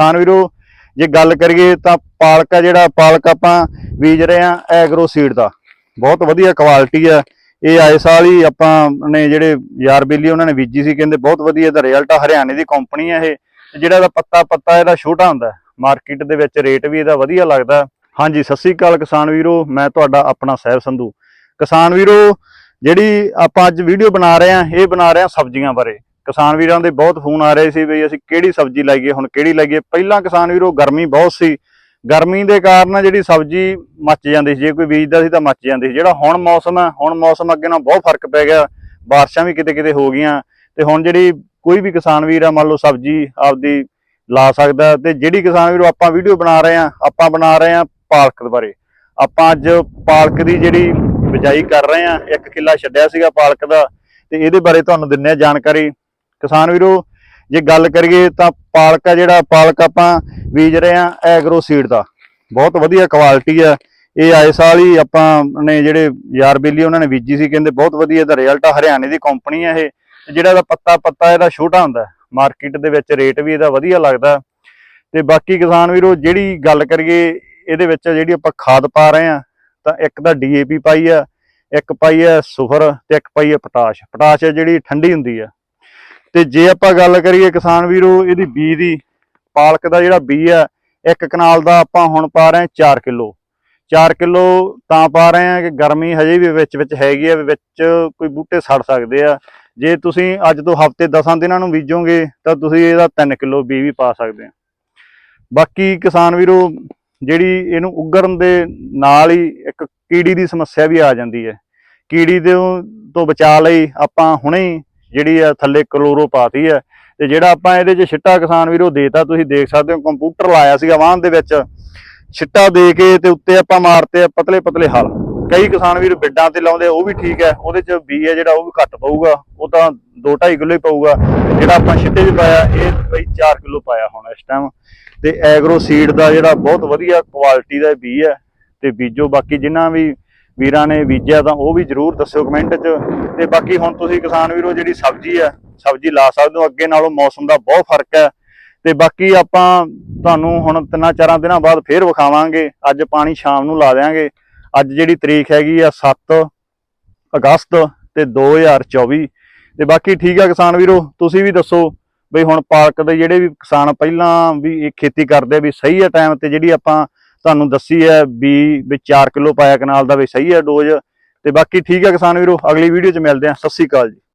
ਕਿਸਾਨ ਵੀਰੋ, ਜੇ ਗੱਲ ਕਰੀਏ ਤਾਂ ਪਾਲਕ ਆ ਜਿਹੜਾ, ਪਾਲਕ ਆਪਾਂ ਬੀਜ ਰਹੇ ਆ ਐਗਰੋ ਸੀਡ ਦਾ। ਬਹੁਤ ਵਧੀਆ ਕੁਆਲਿਟੀ ਆ। ਇਹ ਆਏ ਸਾਲ ਹੀ ਆਪਾਂ ਨੇ ਜਿਹੜੇ ਯਾਰ ਬੇਲੀ ਉਹਨਾਂ ਨੇ ਬੀਜੀ ਸੀ, ਕਹਿੰਦੇ ਬਹੁਤ ਵਧੀਆ, ਇਹਦਾ ਰਿਜ਼ਲਟ ਆ। ਹਰਿਆਣੇ ਦੀ ਕੰਪਨੀ ਆ ਇਹ। ਜਿਹੜਾ ਇਹਦਾ ਪੱਤਾ ਪੱਤਾ ਇਹਦਾ ਛੋਟਾ ਹੁੰਦਾ ਮਾਰਕੀਟ ਦੇ ਵਿੱਚ ਰੇਟ ਵੀ ਇਹਦਾ ਵਧੀਆ ਲੱਗਦਾ। ਹਾਂਜੀ, ਸਤਿ ਸ੍ਰੀ ਅਕਾਲ ਕਿਸਾਨ ਵੀਰੋ, ਮੈਂ ਤੁਹਾਡਾ ਆਪਣਾ ਸਹਿਬ ਸੰਧੂ। ਕਿਸਾਨ ਵੀਰੋ, ਜਿਹੜੀ ਆਪਾਂ ਅੱਜ ਵੀਡੀਓ ਬਣਾ ਰਹੇ ਆ ਇਹ ਬਣਾ ਰਹੇ ਆ ਸਬਜ਼ੀਆਂ ਬਾਰੇ। ਕਿਸਾਨ ਵੀਰਾਂ ਦੇ ਬਹੁਤ ਫੋਨ ਆ ਰਹੇ ਸੀ ਵੀ ਅਸੀਂ ਕਿਹੜੀ ਸਬਜ਼ੀ ਲਾਈਏ, ਹੁਣ ਕਿਹੜੀ ਲਾਈਏ? ਪਹਿਲਾਂ ਕਿਸਾਨ ਵੀਰੋ ਗਰਮੀ ਬਹੁਤ ਸੀ। ਗਰਮੀ ਦੇ ਕਾਰਨ ਜਿਹੜੀ ਸਬਜ਼ੀ ਮੱਚ ਜਾਂਦੀ ਸੀ, ਜੇ ਕੋਈ ਬੀਜਦਾ ਸੀ ਤਾਂ ਮੱਚ ਜਾਂਦੀ ਸੀ। ਜਿਹੜਾ ਹੁਣ ਮੌਸਮ ਹੈ, ਹੁਣ ਮੌਸਮ ਅੱਗੇ ਨਾਲ ਬਹੁਤ ਫ਼ਰਕ ਪੈ ਗਿਆ। ਬਾਰਿਸ਼ਾਂ ਵੀ ਕਿਤੇ ਕਿਤੇ ਹੋ ਗਈਆਂ। ਤੇ ਹੁਣ ਜਿਹੜੀ ਕੋਈ ਵੀ ਕਿਸਾਨ ਵੀਰ ਆ, ਮੰਨ ਲਓ ਸਬਜ਼ੀ ਆਪਦੀ ਲਾ ਸਕਦਾ ਤੇ ਜਿਹੜੀ ਕਿਸਾਨ ਵੀਰੋ ਆਪਾਂ ਵੀਡੀਓ ਬਣਾ ਰਹੇ ਆ ਆਪਾਂ ਬਣਾ ਰਹੇ ਆ ਪਾਲਕ ਬਾਰੇ। ਆਪਾਂ ਅੱਜ ਪਾਲਕ ਦੀ ਜਿਹੜੀ ਬਿਜਾਈ ਕਰ ਰਹੇ ਆ ਇੱਕ ਕਿੱਲਾ ਛੱਡਿਆ ਸੀਗਾ ਪਾਲਕ ਦਾ। ਤੇ ਇਹਦੇ ਬਾਰੇ ਤੁਹਾਨੂੰ ਦਿੰਨੇ ਆ ਜਾਣਕਾਰੀ। ਕਿਸਾਨ ਵੀਰੋ, ਜੇ ਗੱਲ ਕਰੀਏ ਤਾਂ ਪਾਲਕ ਆ ਜਿਹੜਾ, ਪਾਲਕ ਆਪਾਂ ਬੀਜ ਰਹੇ ਆ ਐਗਰੋ ਸੀਡ ਦਾ। ਬਹੁਤ ਵਧੀਆ ਕੁਆਲਿਟੀ ਆ। ਇਹ ਆਏ ਸਾਲ ਹੀ ਆਪਾਂ ਨੇ ਜਿਹੜੇ ਯਾਰ ਬੇਲੀ ਉਹਨਾਂ ਨੇ ਬੀਜੀ ਸੀ, ਕਹਿੰਦੇ ਬਹੁਤ ਵਧੀਆ ਇਹਦਾ ਰਿਜ਼ਲਟ ਆ। ਹਰਿਆਣੇ ਦੀ ਕੰਪਨੀ ਆ ਇਹ। ਜਿਹੜਾ ਇਹਦਾ ਪੱਤਾ ਪੱਤਾ ਇਹਦਾ ਛੋਟਾ ਹੁੰਦਾ ਮਾਰਕੀਟ ਦੇ ਵਿੱਚ ਰੇਟ ਵੀ ਇਹਦਾ ਵਧੀਆ ਲੱਗਦਾ। ਤੇ ਬਾਕੀ ਕਿਸਾਨ ਵੀਰੋ, ਜਿਹੜੀ ਗੱਲ ਕਰੀਏ ਇਹਦੇ ਵਿੱਚ ਜਿਹੜੀ ਆਪਾਂ ਖਾਦ ਪਾ ਰਹੇ ਆ ਤਾਂ ਇੱਕ ਤਾਂ ਡੀਏਪੀ ਪਾਈ ਆ, ਇੱਕ ਪਾਈ ਆ ਸੁਫਰ, ਤੇ ਇੱਕ ਪਾਈ ਆ ਪੋਟਾਸ਼। ਪੋਟਾਸ਼ ਜਿਹੜੀ ਠੰਡੀ ਹੁੰਦੀ ਆ। ਤੇ ਜੇ ਆਪਾਂ ਗੱਲ ਕਰੀਏ ਕਿਸਾਨ ਵੀਰੋ ਇਹਦੀ ਬੀ ਦੀ, ਪਾਲਕ ਦਾ ਜਿਹੜਾ ਬੀ ਹੈ, ਇੱਕ ਕਨਾਲ ਦਾ ਆਪਾਂ ਹੁਣ ਪਾ ਰਹੇ ਹਾਂ 4 ਕਿਲੋ। 4 ਕਿਲੋ ਤਾਂ ਪਾ ਰਹੇ ਹਾਂ ਕਿ ਗਰਮੀ ਹਜੇ ਵੀ ਵਿੱਚ ਵਿੱਚ ਹੈਗੀ ਆ ਵਿੱਚ ਕੋਈ ਬੂਟੇ ਸੜ ਸਕਦੇ ਆ। ਜੇ ਤੁਸੀਂ ਅੱਜ ਤੋਂ ਹਫ਼ਤੇ 10 ਦਿਨਾਂ ਨੂੰ ਬੀਜੋਗੇ, ਤਾਂ ਤੁਸੀਂ ਇਹਦਾ 3 ਕਿਲੋ ਬੀ ਵੀ ਪਾ ਸਕਦੇ ਆ ਬਾਕੀ ਕਿਸਾਨ ਵੀਰੋ, ਜਿਹੜੀ ਇਹਨੂੰ ਉਗਰਨ ਦੇ ਨਾਲ ਹੀ ਇੱਕ ਕੀੜੀ ਦੀ ਸਮੱਸਿਆ ਵੀ ਆ ਜਾਂਦੀ ਹੈ। ਕੀੜੀ ਦੇ ਤੋਂ ਬਚਾਅ ਲਈ ਆਪਾਂ ਹੁਣੇ ਜਿਹੜੀ ਆ ਥੱਲੇ ਕਲੋਰੋ ਪਾਤੀ ਹੈ ਤੇ ਜਿਹੜਾ ਆਪਾਂ ਇਹਦੇ 'ਚ ਛਿੱਟਾ ਕਿਸਾਨ ਵੀਰੋ ਦੇਤਾ, ਤੁਸੀਂ ਦੇਖ ਸਕਦੇ ਹੋ, ਕੰਪਿਊਟਰ ਲਾਇਆ ਸੀਗਾ ਵਾਹਨ ਦੇ ਵਿੱਚ। ਛਿੱਟਾ ਦੇ ਕੇ ਤੇ ਉੱਤੇ ਆਪਾਂ ਮਾਰਤੇ ਆ ਪਤਲੇ ਪਤਲੇ ਹਲ। ਕਈ ਕਿਸਾਨ ਵੀਰ ਬਿੱਡਾਂ ਤੇ ਲਾਉਂਦੇ, ਉਹ ਵੀ ਠੀਕ ਹੈ, ਉਹਦੇ 'ਚ ਬੀ ਹੈ ਜਿਹੜਾ, ਉਹ ਵੀ ਘੱਟ ਪਊਗਾ, ਉਹ ਤਾਂ 2.5 ਕਿਲੋ ਹੀ ਪਊਗਾ। ਜਿਹੜਾ ਆਪਾਂ ਛਿੱਟੇ 'ਚ ਪਾਇਆ, ਇਹ ਬਈ 4 ਕਿਲੋ ਪਾਇਆ ਹੁਣ ਇਸ ਟਾਈਮ ਤੇ ਐਗਰੋ ਸੀਡ ਦਾ ਜਿਹੜਾ ਬਹੁਤ ਵਧੀਆ ਕੁਆਲਿਟੀ ਦਾ ਬੀ ਹੈ, ਤੇ ਬੀਜੋ, ਬਾਕੀ ਜਿਨ੍ਹਾਂ ਵੀ ਵੀਰਾਂ ਨੇ ਬੀਜਿਆ ਤਾਂ ਉਹ ਵੀ ਜਰੂਰ ਦੱਸਿਓ ਕਮੈਂਟ 'ਚ। ਤੇ ਬਾਕੀ ਹੁਣ ਤੁਸੀਂ ਕਿਸਾਨ ਵੀਰੋ, ਜਿਹੜੀ ਸਬਜ਼ੀ ਆ, ਸਬਜ਼ੀ ਲਾ ਸਕਦੇ ਹੋ। ਅੱਗੇ ਨਾਲੋਂ ਮੌਸਮ ਦਾ ਬਹੁਤ ਫ਼ਰਕ ਹੈ। ਤੇ ਬਾਕੀ ਆਪਾਂ ਤੁਹਾਨੂੰ ਹੁਣ ਤਿੰਨਾਂ ਚਾਰਾਂ ਦਿਨਾਂ ਬਾਅਦ ਫੇਰ ਵਿਖਾਵਾਂਗੇ। ਅੱਜ ਪਾਣੀ ਸ਼ਾਮ ਨੂੰ ਲਾ ਦੇਾਂਗੇ ਅੱਜ ਜਿਹੜੀ ਤਰੀਕ ਹੈਗੀ ਆ 7 ਅਗਸਤ ਤੇ 2024 ਤੇ ਬਾਕੀ ਠੀਕ ਆ ਕਿਸਾਨ ਵੀਰੋ, ਤੁਸੀਂ ਵੀ ਦੱਸੋ ਬਈ ਹੁਣ ਪਾਲਕ ਦੇ ਜਿਹੜੇ ਵੀ ਕਿਸਾਨ ਪਹਿਲਾਂ ਵੀ ਇਹ ਖੇਤੀ ਕਰਦੇ ਆ, ਵੀ ਸਹੀ ਹੈ ਟਾਈਮ ਤੇ ਜਿਹੜੀ ਆਪਾਂ ਤੁਹਾਨੂੰ ਦੱਸੀ ਹੈ ਵੀ ਵੀ 4 ਕਿਲੋ ਪਾਇਆ ਕਨਾਲ ਦਾ ਵੀ ਸਹੀ ਹੈ ਡੋਜ਼। ਤੇ ਬਾਕੀ ਠੀਕ ਹੈ ਕਿਸਾਨ ਵੀਰੋ, ਅਗਲੀ ਵੀਡੀਓ 'ਚ ਮਿਲਦੇ ਹਾਂ। ਸਤਿ ਸ੍ਰੀ ਅਕਾਲ ਜੀ।